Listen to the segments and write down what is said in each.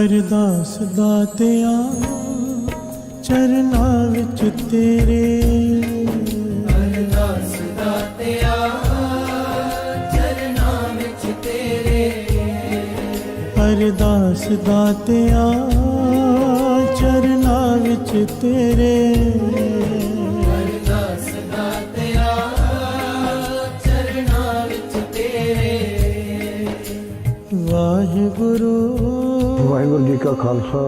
ਅਰਦਾਸ ਦਾਤਿਆ ਚਰਨਾਂ ਵਿੱਚ ਤੇਰੇ। ਅਰਦਾਸ ਦਾਤਿਆ ਚਰਨਾਂ ਵਿੱਚ ਤੇਰੇ। ਅਰਦਾਸ ਦਾਤਿਆ ਚਰਨਾਂ ਵਿੱਚ ਤੇਰੇ। ਅਰਦਾਸ ਦਾਤਿਆ ਚਰਨਾਂ ਵਿੱਚ ਤੇਰੇ। ਵਾਹਿਗੁਰੂ ਵਾਹਿਗੁਰੂ ਜੀ ਕਾ ਖਾਲਸਾ,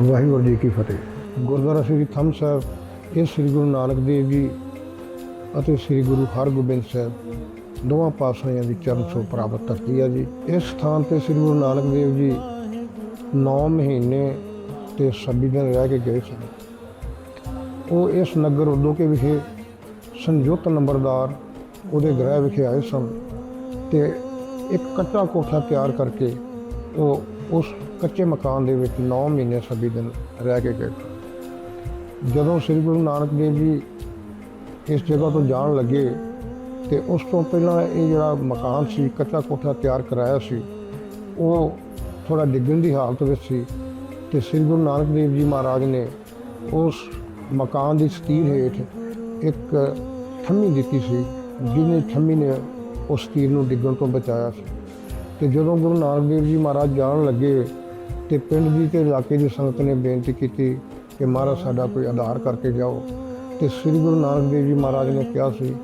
ਵਾਹਿਗੁਰੂ ਜੀ ਕੀ ਫਤਿਹ। ਗੁਰਦੁਆਰਾ ਸ੍ਰੀ ਥੰਮ ਸਾਹਿਬ, ਇਹ ਸ੍ਰੀ ਗੁਰੂ ਨਾਨਕ ਦੇਵ ਜੀ ਅਤੇ ਸ੍ਰੀ ਗੁਰੂ ਹਰਗੋਬਿੰਦ ਸਾਹਿਬ ਦੋਵਾਂ ਪਾਤਸ਼ਾਹਾਂ ਦੀ ਚਰਨ ਸੋ ਪ੍ਰਾਪਤ ਧਰਤੀ ਹੈ ਜੀ। ਇਸ ਸਥਾਨ ਤੇ ਸ੍ਰੀ ਗੁਰੂ ਨਾਨਕ ਦੇਵ ਜੀ 9 ਮਹੀਨੇ ਤੇ 26 ਦਿਨ ਰਹਿ ਕੇ ਗਏ ਸਨ। ਉਹ ਇਸ ਨਗਰ ਉਦੋਕੇ ਵਿਖੇ ਸੰਯੁਕਤ ਨੰਬਰਦਾਰ ਉਹਦੇ ਗ੍ਰਹਿ ਵਿਖੇ ਆਏ ਸਨ ਤੇ ਇੱਕ ਕੱਚਾ ਕੋਠਾ ਤਿਆਰ ਕਰਕੇ ਉਹ ਉਸ ਕੱਚੇ ਮਕਾਨ ਦੇ ਵਿੱਚ 9 ਮਹੀਨੇ 26 ਦਿਨ ਰਹਿ ਕੇ ਗਏ। ਜਦੋਂ ਸ੍ਰੀ ਗੁਰੂ ਨਾਨਕ ਦੇਵ ਜੀ ਇਸ ਜਗ੍ਹਾ ਤੋਂ ਜਾਣ ਲੱਗੇ ਤੇ ਉਸ ਤੋਂ ਪਹਿਲਾਂ ਇਹ ਜਿਹੜਾ ਮਕਾਨ ਸੀ, ਕੱਚਾ ਕੋਠਾ ਤਿਆਰ ਕਰਾਇਆ ਸੀ, ਉਹ ਥੋੜਾ ਡਿੱਗਣ ਦੀ ਹਾਲਤ ਵਿੱਚ ਸੀ ਤੇ ਸ੍ਰੀ ਗੁਰੂ ਨਾਨਕ ਦੇਵ ਜੀ ਮਹਾਰਾਜ ਨੇ ਉਸ ਮਕਾਨ ਦੀ ਸਤੀਰ ਹੇਠ ਇੱਕ ਥੰਮੀ ਦਿੱਤੀ ਸੀ, ਜਿਹਨੇ ਥੰਮੀ ਨੇ ਉਸ ਤੀਰ ਨੂੰ ਡਿੱਗਣ ਤੋਂ ਬਚਾਇਆ ਸੀ। ਤੇ ਜਦੋਂ ਗੁਰੂ ਨਾਨਕ ਦੇਵ ਜੀ ਮਹਾਰਾਜ ਜਾਣ ਲੱਗੇ ਤੇ ਪਿੰਡ ਦੀ ਤੇ ਇਲਾਕੇ ਦੀ ਸੰਗਤ ਨੇ ਬੇਨਤੀ ਕੀਤੀ ਕਿ ਮਹਾਰਾਜ ਸਾਡਾ ਕੋਈ ਆਧਾਰ ਕਰਕੇ ਜਾਓ। ਤੇ ਸ੍ਰੀ ਗੁਰੂ ਨਾਨਕ ਦੇਵ ਜੀ ਮਹਾਰਾਜ ਨੇ ਕਿਹਾ ਸੀ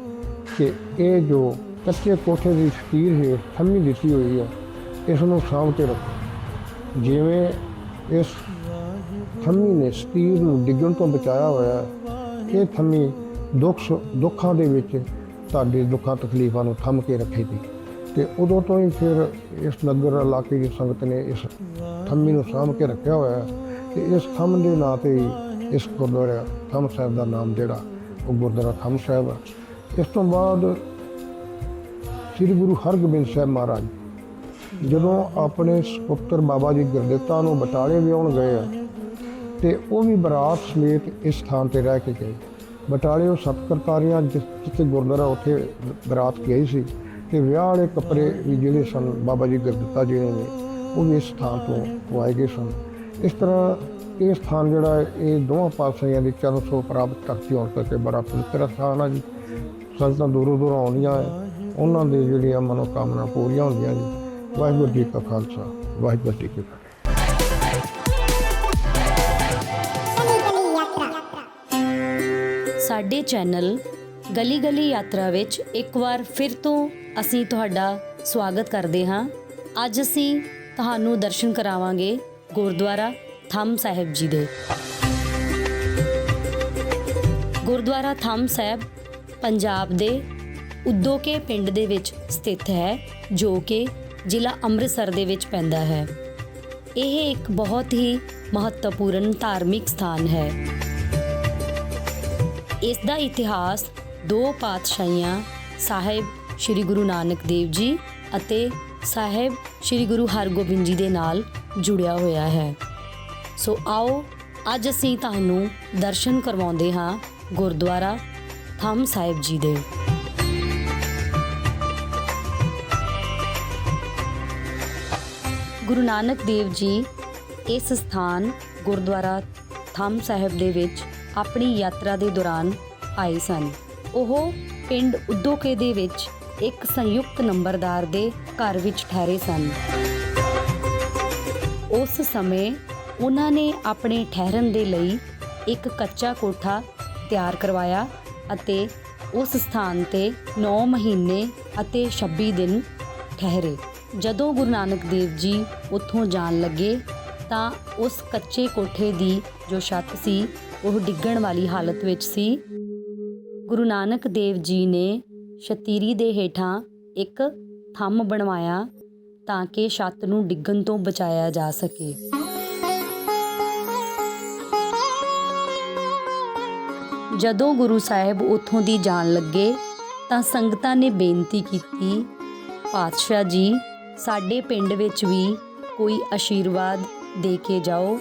ਕਿ ਇਹ ਜੋ ਕੱਚੇ ਕੋਠੇ ਦੀ ਸ਼ਕੀਰ ਹੈ ਥੰਮੀ ਦਿੱਤੀ ਹੋਈ ਹੈ ਇਸ ਨੂੰ ਸਾਂਭ ਕੇ ਰੱਖੋ। ਜਿਵੇਂ ਇਸ ਥੰਮੀ ਨੇ ਸ਼ਕੀਰ ਨੂੰ ਡਿੱਗਣ ਤੋਂ ਬਚਾਇਆ ਹੋਇਆ ਇਹ ਥੰਮੀ ਦੁੱਖ ਦੁੱਖਾਂ ਦੇ ਵਿੱਚ ਤੁਹਾਡੇ ਦੁੱਖਾਂ ਤਕਲੀਫਾਂ ਨੂੰ ਥੰਮ ਕੇ ਰੱਖੇਗੀ। ਤੇ ਉਦੋਂ ਤੋਂ ਹੀ ਫਿਰ ਇਸ ਨਗਰ ਇਲਾਕੇ ਦੀ ਸੰਗਤ ਨੇ ਇਸ ਥੰਮੀ ਨੂੰ ਸਾਂਭ ਕੇ ਰੱਖਿਆ ਹੋਇਆ ਹੈ ਤੇ ਇਸ ਥੰਮ ਦੇ ਨਾਂ ਤੇ ਹੀ ਇਸ ਗੁਰਦੁਆਰਾ ਥੰਮ ਸਾਹਿਬ ਦਾ ਨਾਮ ਜਿਹੜਾ, ਉਹ ਗੁਰਦੁਆਰਾ ਥੰਮ ਸਾਹਿਬ ਹੈ ਇਸ ਤੋਂ ਬਾਅਦ ਸ੍ਰੀ ਗੁਰੂ ਹਰਗੋਬਿੰਦ ਸਾਹਿਬ ਮਹਾਰਾਜ ਜਦੋਂ ਆਪਣੇ ਸੁਪੁੱਤਰ ਬਾਬਾ ਜੀ ਗੁਰਦਿੱਤਾ ਨੂੰ ਬਟਾਲੇ ਵਿਆਉਣ ਗਏ ਆ, ਤੇ ਉਹ ਵੀ ਬਰਾਤ ਸਮੇਤ ਇਸ ਥਾਂ ਤੇ ਰਹਿ ਕੇ ਗਏ। ਬਟਾਲੇ ਉਹ ਸਤਕਰਤਾਰੀਆਂ ਜਿ- ਜਿੱਥੇ ਗੁਰਦੁਆਰਾ ਉੱਥੇ ਬਰਾਤ ਗਈ ਸੀ। ਤੇ ਵਿਆਹ ਵਾਲੇ ਕੱਪੜੇ ਵੀ ਜਿਹੜੇ ਸਨ ਬਾਬਾ ਜੀ ਗੁਰਦਿੱਤਾ ਜੀ ਨੇ ਉਹ ਵੀ ਇਸ ਥਾਂ ਤੋਂ ਪਵਾਏ ਗਏ ਸਨ। ਇਸ ਤਰ੍ਹਾਂ ਇਹ ਸਥਾਨ ਜਿਹੜਾ ਹੈ, ਇਹ ਦੋਵਾਂ ਪਾਤਸ਼ਾਹਾਂ ਦੀ ਚਰਨ ਛੋਹ ਪ੍ਰਾਪਤ ਧਰਤੀ ਹੋਣ ਕਰਕੇ ਬੜਾ ਪਵਿੱਤਰ ਸਥਾਨ ਹੈ ਜੀ। ਸੰਗਤਾਂ ਦੂਰੋਂ ਦੂਰੋਂ ਆਉਂਦੀਆਂ ਹੈ ਉਹਨਾਂ ਦੇ ਜਿਹੜੀਆਂ ਮਨੋਕਾਮਨਾ ਪੂਰੀਆਂ ਹੁੰਦੀਆਂ ਜੀ ਵਾਹਿਗੁਰੂ ਜੀ ਕਾ ਖਾਲਸਾ ਵਾਹਿਗੁਰੂ ਜੀ ਕੀ ਫਤਿਹ। ਸਾਡੇ ਚੈਨਲ ਗਲੀ ਗਲੀ ਯਾਤਰਾ ਵਿੱਚ ਇੱਕ ਵਾਰ ਫਿਰ ਤੋਂ ਅਸੀਂ ਤੁਹਾਡਾ ਸਵਾਗਤ ਕਰਦੇ ਹਾਂ। ਅੱਜ ਅਸੀਂ ਤੁਹਾਨੂੰ ਦਰਸ਼ਨ ਕਰਾਵਾਂਗੇ ਗੁਰਦੁਆਰਾ ਥੰਮ ਸਾਹਿਬ ਜੀ ਦੇ। ਗੁਰਦੁਆਰਾ ਥੰਮ ਸਾਹਿਬ ਪੰਜਾਬ ਦੇ ਉਦੋਕੇ ਪਿੰਡ ਦੇ ਵਿੱਚ ਸਥਿਤ ਹੈ, ਜੋ ਕਿ ਜ਼ਿਲ੍ਹਾ ਅੰਮ੍ਰਿਤਸਰ ਦੇ ਵਿੱਚ ਪੈਂਦਾ ਹੈ। ਇਹ ਇੱਕ ਬਹੁਤ ਹੀ ਮਹੱਤਵਪੂਰਨ ਧਾਰਮਿਕ ਸਥਾਨ ਹੈ। ਇਸ ਦਾ ਇਤਿਹਾਸ ਦੋ ਪਾਤਸ਼ਾਹੀਆਂ ਸਾਹਿਬ ਸ੍ਰੀ ਗੁਰੂ ਨਾਨਕ ਦੇਵ ਜੀ ਅਤੇ ਸਾਹਿਬ ਸ੍ਰੀ ਗੁਰੂ ਹਰਗੋਬਿੰਦ ਜੀ ਦੇ ਨਾਲ ਜੁੜਿਆ ਹੋਇਆ ਹੈ। ਸੋ ਆਓ, ਅੱਜ ਅਸੀਂ ਤੁਹਾਨੂੰ ਦਰਸ਼ਨ ਕਰਵਾਉਂਦੇ ਹਾਂ ਗੁਰਦੁਆਰਾ ਥੰਮ ਸਾਹਿਬ ਜੀ ਦੇ। ਗੁਰੂ ਨਾਨਕ ਦੇਵ ਜੀ ਇਸ ਸਥਾਨ ਗੁਰਦੁਆਰਾ ਥੰਮ ਸਾਹਿਬ ਦੇ ਵਿੱਚ ਆਪਣੀ ਯਾਤਰਾ ਦੇ ਦੌਰਾਨ ਆਏ ਸਨ। ਉਹ ਪਿੰਡ ਉਦੋਕੇ ਦੇ ਵਿੱਚ ਇੱਕ ਸੰਯੁਕਤ ਨੰਬਰਦਾਰ ਦੇ ਘਰ ਵਿੱਚ ਠਹਿਰੇ ਸਨ। ਉਸ ਸਮੇਂ ਉਹਨਾਂ ਨੇ ਆਪਣੇ ਠਹਿਰਨ ਦੇ ਲਈ ਇੱਕ ਕੱਚਾ ਕੋਠਾ ਤਿਆਰ ਕਰਵਾਇਆ ਅਤੇ ਉਸ ਸਥਾਨ ਤੇ 9 ਮਹੀਨੇ ਅਤੇ 26 ਦਿਨ ਠਹਿਰੇ। ਜਦੋਂ ਗੁਰੂ ਨਾਨਕ ਦੇਵ ਜੀ ਉੱਥੋਂ ਜਾਣ ਲੱਗੇ ਤਾਂ ਉਸ ਕੱਚੇ ਕੋਠੇ ਦੀ ਜੋ ਛੱਤ ਸੀ, ਉਹ ਡਿੱਗਣ ਵਾਲੀ ਹਾਲਤ ਵਿੱਚ ਸੀ। ਗੁਰੂ ਨਾਨਕ ਦੇਵ ਜੀ ਨੇ ਸ਼ਤੀਰੀ ਦੇ ਹੇਠਾਂ ਇੱਕ ਥੰਮ ਬਣਵਾਇਆ ਤਾਂ ਕਿ ਛੱਤ ਨੂੰ ਡਿੱਗਣ ਤੋਂ ਬਚਾਇਆ ਜਾ ਸਕੇ। ਜਦੋਂ ਗੁਰੂ ਸਾਹਿਬ ਉੱਥੋਂ ਦੀ ਜਾਣ ਲੱਗੇ ਤਾਂ ਸੰਗਤਾਂ ਨੇ ਬੇਨਤੀ ਕੀਤੀ, ਪਾਤਸ਼ਾਹ ਜੀ, ਸਾਡੇ ਪਿੰਡ ਵਿੱਚ ਵੀ ਕੋਈ ਆਸ਼ੀਰਵਾਦ ਦੇ ਕੇ ਜਾਓ।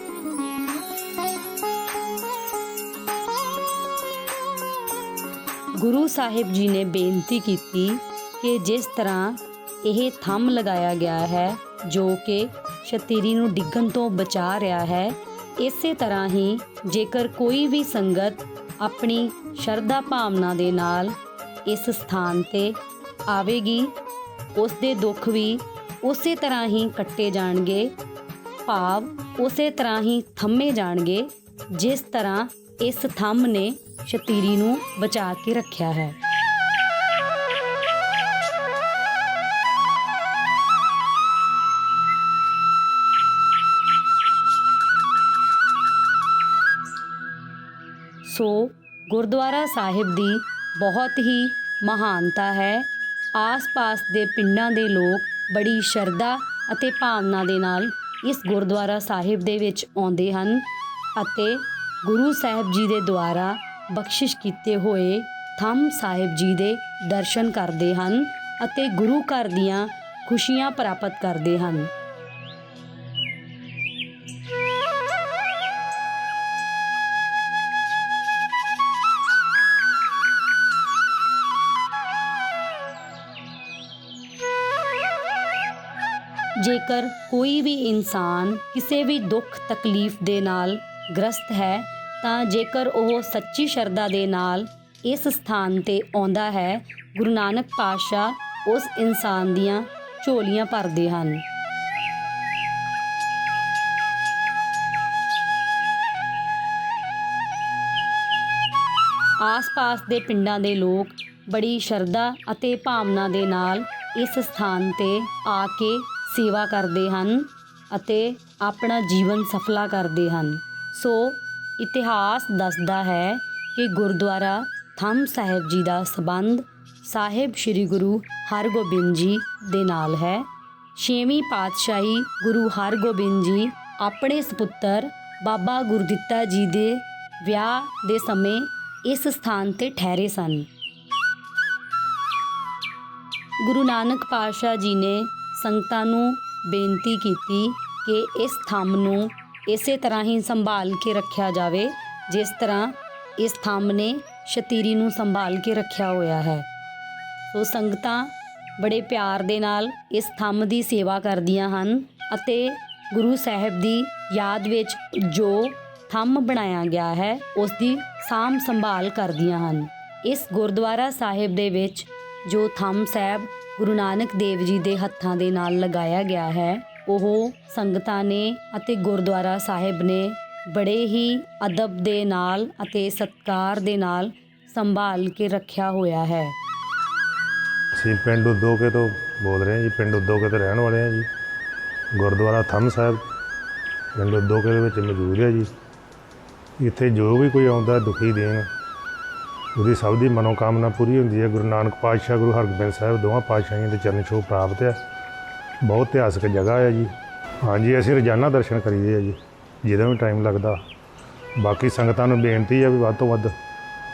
ਗੁਰੂ ਸਾਹਿਬ ਜੀ ਨੇ ਬੇਨਤੀ ਕੀਤੀ ਕਿ ਜਿਸ ਤਰ੍ਹਾਂ ਇਹ ਥੰਮ ਲਗਾਇਆ ਗਿਆ ਹੈ, ਜੋ ਕਿ ਸ਼ਤੀਰੀ ਨੂੰ ਡਿੱਗਣ ਤੋਂ ਬਚਾ ਰਿਹਾ ਹੈ, ਇਸੇ ਤਰ੍ਹਾਂ ਹੀ ਜੇਕਰ ਕੋਈ ਵੀ ਸੰਗਤ ਆਪਣੀ ਸ਼ਰਧਾ ਭਾਵਨਾ ਦੇ ਨਾਲ ਇਸ ਸਥਾਨ ਤੇ ਆਵੇਗੀ, ਉਸ ਦੇ ਦੁੱਖ ਵੀ ਉਸੇ ਤਰ੍ਹਾਂ ਹੀ ਕੱਟੇ ਜਾਣਗੇ, ਭਾਵ ਉਸੇ ਤਰ੍ਹਾਂ ਹੀ ਥੰਮੇ ਜਾਣਗੇ, ਜਿਸ ਤਰ੍ਹਾਂ ਇਸ ਥੰਮ ਨੇ ਸ਼ਤੀਰੀ ਨੂੰ ਬਚਾ ਕੇ ਰੱਖਿਆ ਹੈ। ਸੋ ਗੁਰਦੁਆਰਾ ਸਾਹਿਬ ਦੀ ਬਹੁਤ ਹੀ ਮਹਾਨਤਾ ਹੈ। ਆਸ-ਪਾਸ ਦੇ ਪਿੰਡਾਂ ਦੇ ਲੋਕ ਬੜੀ ਸ਼ਰਧਾ ਅਤੇ ਭਾਵਨਾ ਦੇ ਨਾਲ ਇਸ ਗੁਰਦੁਆਰਾ ਸਾਹਿਬ ਦੇ ਵਿੱਚ ਆਉਂਦੇ ਹਨ ਅਤੇ ਗੁਰੂ ਸਾਹਿਬ ਜੀ ਦੇ ਦੁਆਰਾ ਬਖਸ਼ਿਸ਼ ਕੀਤੇ ਹੋਏ ਥੰਮ ਸਾਹਿਬ ਜੀ ਦੇ ਦਰਸ਼ਨ ਕਰਦੇ ਹਨ ਅਤੇ ਗੁਰੂ ਘਰ ਦੀਆਂ ਖੁਸ਼ੀਆਂ ਪ੍ਰਾਪਤ ਕਰਦੇ ਹਨ। ਜੇਕਰ ਕੋਈ ਵੀ ਇਨਸਾਨ ਕਿਸੇ ਵੀ ਦੁੱਖ ਤਕਲੀਫ ਦੇ ਨਾਲ ਗ੍ਰਸਤ ਹੈ ਤਾਂ ਜੇਕਰ ਉਹ ਸੱਚੀ ਸ਼ਰਧਾ ਦੇ ਨਾਲ ਇਸ ਸਥਾਨ ਤੇ ਆਉਂਦਾ ਹੈ, ਗੁਰੂ ਨਾਨਕ ਪਾਤਸ਼ਾਹ ਉਸ ਇਨਸਾਨ ਦੀਆਂ ਝੋਲੀਆਂ ਭਰਦੇ ਹਨ। ਆਸ-ਪਾਸ ਦੇ ਪਿੰਡਾਂ ਦੇ ਲੋਕ ਬੜੀ ਸ਼ਰਧਾ ਅਤੇ ਭਾਵਨਾ ਦੇ ਨਾਲ ਇਸ ਸਥਾਨ ਤੇ ਆ ਕੇ ਸੇਵਾ ਕਰਦੇ ਹਨ ਅਤੇ ਆਪਣਾ ਜੀਵਨ ਸਫਲਾ ਕਰਦੇ ਹਨ। ਸੋ ਇਤਿਹਾਸ ਦੱਸਦਾ ਹੈ ਕਿ ਗੁਰਦੁਆਰਾ ਥੰਮ ਸਾਹਿਬ ਜੀ ਦਾ ਸਬੰਧ ਸਾਹਿਬ ਸ੍ਰੀ ਗੁਰੂ ਹਰਗੋਬਿੰਦ ਜੀ ਦੇ ਨਾਲ ਹੈ। ਛੇਵੀਂ ਪਾਤਸ਼ਾਹੀ ਗੁਰੂ ਹਰਗੋਬਿੰਦ ਜੀ ਆਪਣੇ ਸੁਪੁੱਤਰ ਬਾਬਾ ਗੁਰਦਿੱਤਾ ਜੀ ਦੇ ਵਿਆਹ ਦੇ ਸਮੇਂ ਇਸ ਸਥਾਨ ਤੇ ਠਹਿਰੇ ਸਨ। ਗੁਰੂ ਨਾਨਕ ਪਾਤਸ਼ਾਹ ਜੀ ਨੇ ਸੰਗਤਾਂ ਨੂੰ ਬੇਨਤੀ ਕੀਤੀ ਕਿ ਇਸ ਥੰਮ ਨੂੰ ਇਸੇ ਤਰ੍ਹਾਂ ਹੀ ਸੰਭਾਲ ਕੇ ਰੱਖਿਆ ਜਾਵੇ, ਜਿਸ ਤਰ੍ਹਾਂ ਇਸ ਥੰਮ ਨੇ ਸ਼ਤੀਰੀ ਨੂੰ ਸੰਭਾਲ ਕੇ ਰੱਖਿਆ ਹੋਇਆ ਹੈ। ਸੋ ਸੰਗਤਾਂ ਬੜੇ ਪਿਆਰ ਦੇ ਨਾਲ ਇਸ ਥੰਮ ਦੀ ਸੇਵਾ ਕਰਦੀਆਂ ਹਨ ਅਤੇ ਗੁਰੂ ਸਾਹਿਬ ਦੀ ਯਾਦ ਵਿੱਚ ਜੋ ਥੰਮ ਬਣਾਇਆ ਗਿਆ ਹੈ, ਉਸ ਦੀ ਸਾਂਭ ਸੰਭਾਲ ਕਰਦੀਆਂ ਹਨ। ਇਸ ਗੁਰਦੁਆਰਾ ਸਾਹਿਬ ਦੇ ਵਿੱਚ ਜੋ ਥੰਮ ਸਾਹਿਬ ਗੁਰੂ ਨਾਨਕ ਦੇਵ ਜੀ ਦੇ ਹੱਥਾਂ ਦੇ ਨਾਲ ਲਗਾਇਆ ਗਿਆ ਹੈ ਉਹ ਸੰਗਤਾਂ ਨੇ ਅਤੇ ਗੁਰਦੁਆਰਾ ਸਾਹਿਬ ਨੇ ਬੜੇ ਹੀ ਅਦਬ ਦੇ ਨਾਲ ਅਤੇ ਸਤਕਾਰ ਦੇ ਨਾਲ ਸੰਭਾਲ ਕੇ ਰੱਖਿਆ ਹੋਇਆ ਹੈ। ਅਸੀਂ ਪਿੰਡ ਉਦੋਕੇ ਤੋਂ ਬੋਲ ਰਹੇ ਹਾਂ ਜੀ, ਪਿੰਡ ਉਦੋਕੇ ਤੋਂ ਰਹਿਣ ਵਾਲੇ ਹਾਂ ਜੀ। ਗੁਰਦੁਆਰਾ ਥੰਮ ਸਾਹਿਬ ਪਿੰਡ ਉਦੋਕੇ ਦੇ ਵਿੱਚ ਮੌਜੂਦ ਹੈ ਜੀ। ਇੱਥੇ ਜੋ ਵੀ ਕੋਈ ਆਉਂਦਾ ਦੁਖੀ ਦੇਣ, ਉਹਦੀ ਸਭ ਦੀ ਮਨੋਕਾਮਨਾ ਪੂਰੀ ਹੁੰਦੀ ਹੈ। ਗੁਰੂ ਨਾਨਕ ਪਾਤਸ਼ਾਹ ਗੁਰੂ ਹਰਗੋਬਿੰਦ ਸਾਹਿਬ ਦੋਵਾਂ ਪਾਤਸ਼ਾਹੀਆਂ ਦੇ ਚਰਨ ਛੋਹ ਪ੍ਰਾਪਤ ਹੈ। ਬਹੁਤ ਇਤਿਹਾਸਕ ਜਗ੍ਹਾ ਹੈ ਜੀ। ਹਾਂਜੀ, ਅਸੀਂ ਰੋਜ਼ਾਨਾ ਦਰਸ਼ਨ ਕਰੀਦੇ ਆ ਜੀ ਜਦੋਂ ਵੀ ਟਾਈਮ ਲੱਗਦਾ। ਬਾਕੀ ਸੰਗਤਾਂ ਨੂੰ ਬੇਨਤੀ ਹੈ ਵੀ ਵੱਧ ਤੋਂ ਵੱਧ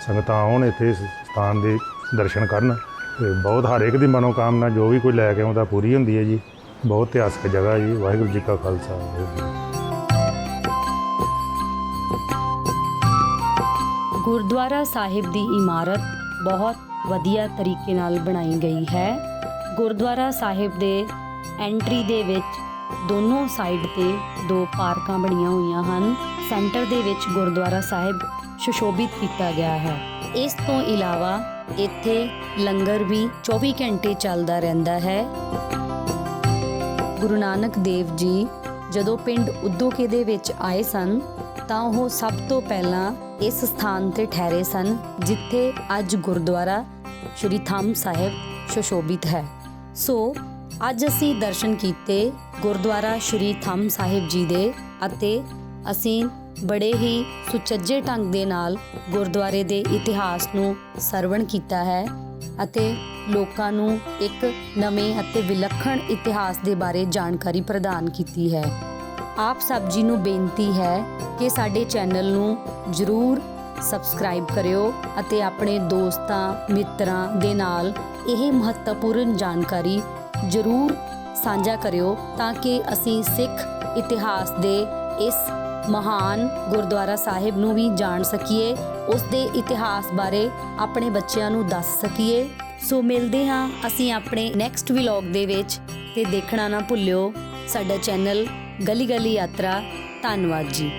ਸੰਗਤਾਂ ਆਉਣ ਇੱਥੇ ਇਸ ਸਥਾਨ ਦੇ ਦਰਸ਼ਨ ਕਰਨ। ਤੇ ਬਹੁਤ ਹਰ ਇੱਕ ਦੀ ਮਨੋਕਾਮਨਾ, ਜੋ ਵੀ ਕੋਈ ਲੈ ਕੇ ਆਉਂਦਾ, ਪੂਰੀ ਹੁੰਦੀ ਹੈ ਜੀ। ਬਹੁਤ ਇਤਿਹਾਸਕ ਜਗ੍ਹਾ ਜੀ, ਵਾਹਿਗੁਰੂ ਜੀ ਕਾ ਖਾਲਸਾ, ਵਾਹਿਗੁਰੂ ਜੀ ਗੁਰਦੁਆਰਾ ਸਾਹਿਬ ਦੀ ਇਮਾਰਤ ਬਹੁਤ ਵਧੀਆ ਤਰੀਕੇ ਨਾਲ ਬਣਾਈ ਗਈ ਹੈ। ਗੁਰਦੁਆਰਾ ਸਾਹਿਬ ਦੇ ਐਂਟਰੀ ਦੇ ਵਿੱਚ ਦੋਨੋਂ ਸਾਈਡ ਤੇ ਦੋ ਪਾਰਕਾਂ ਬਣੀਆਂ ਹੋਈਆਂ ਹਨ। ਸੈਂਟਰ ਦੇ ਵਿੱਚ ਗੁਰਦੁਆਰਾ ਸਾਹਿਬ ਸੁਸ਼ੋਭਿਤ ਕੀਤਾ ਗਿਆ ਹੈ। ਇਸ ਤੋਂ ਇਲਾਵਾ ਇੱਥੇ ਲੰਗਰ ਵੀ 24 ਘੰਟੇ ਚੱਲਦਾ ਰਹਿੰਦਾ ਹੈ। ਗੁਰੂ ਨਾਨਕ ਦੇਵ ਜੀ ਜਦੋਂ ਪਿੰਡ ਉਦੋਕੇ ਦੇ ਵਿੱਚ ਆਏ ਸਨ, ਤਾਂ ਉਹ ਸਭ ਤੋਂ ਪਹਿਲਾਂ ਇਸ ਸਥਾਨ ਤੇ ਠਹਿਰੇ ਸਨ, ਜਿੱਥੇ ਅੱਜ ਗੁਰਦੁਆਰਾ ਸ਼੍ਰੀ ਥੰਮ ਸਾਹਿਬ ਸੁਸ਼ੋਭਿਤ ਹੈ। ਸੋ ਅੱਜ ਅਸੀਂ ਦਰਸ਼ਨ ਕੀਤੇ ਗੁਰਦੁਆਰਾ ਸ਼੍ਰੀ ਥੰਮ ਸਾਹਿਬ ਜੀ ਦੇ ਅਤੇ ਅਸੀਂ ਬੜੇ ਹੀ ਸੁਚੱਜੇ ਢੰਗ ਦੇ ਨਾਲ ਗੁਰਦੁਆਰੇ ਦੇ ਇਤਿਹਾਸ ਨੂੰ ਸਰਵਣ ਕੀਤਾ ਹੈ ਅਤੇ ਲੋਕਾਂ ਨੂੰ ਇੱਕ ਨਵੇਂ ਅਤੇ ਵਿਲੱਖਣ ਇਤਿਹਾਸ ਦੇ ਬਾਰੇ ਜਾਣਕਾਰੀ ਪ੍ਰਦਾਨ ਕੀਤੀ ਹੈ। ਆਪ ਸਭ ਜੀ ਨੂੰ ਬੇਨਤੀ ਹੈ ਕਿ ਸਾਡੇ ਚੈਨਲ ਨੂੰ ਜਰੂਰ ਸਬਸਕ੍ਰਾਈਬ ਕਰਿਓ ਅਤੇ ਆਪਣੇ ਦੋਸਤਾਂ, ਮਿੱਤਰਾਂ ਦੇ ਨਾਲ ਇਹ ਮਹੱਤਵਪੂਰਨ ਜਾਣਕਾਰੀ ਜਰੂਰ ਸਾਂਝਾ ਕਰਿਓ ਤਾਂ ਕਿ ਅਸੀਂ ਸਿੱਖ ਇਤਿਹਾਸ ਦੇ ਇਸ ਮਹਾਨ ਗੁਰਦੁਆਰਾ ਸਾਹਿਬ ਨੂੰ ਵੀ ਜਾਣ ਸਕੀਏ, ਉਸ ਦੇ ਇਤਿਹਾਸ ਬਾਰੇ ਆਪਣੇ ਬੱਚਿਆਂ ਨੂੰ ਦੱਸ ਸਕੀਏ। ਸੋ ਮਿਲਦੇ ਹਾਂ ਅਸੀਂ ਆਪਣੇ ਨੈਕਸਟ ਵਲੌਗ ਦੇ ਵਿੱਚ। ਤੇ ਦੇਖਣਾ ਨਾ ਭੁੱਲਿਓ, ਸਾਡਾ ਚੈਨਲ ਗਲੀ ਗਲੀ ਯਾਤਰਾ। ਧੰਨਵਾਦ ਜੀ।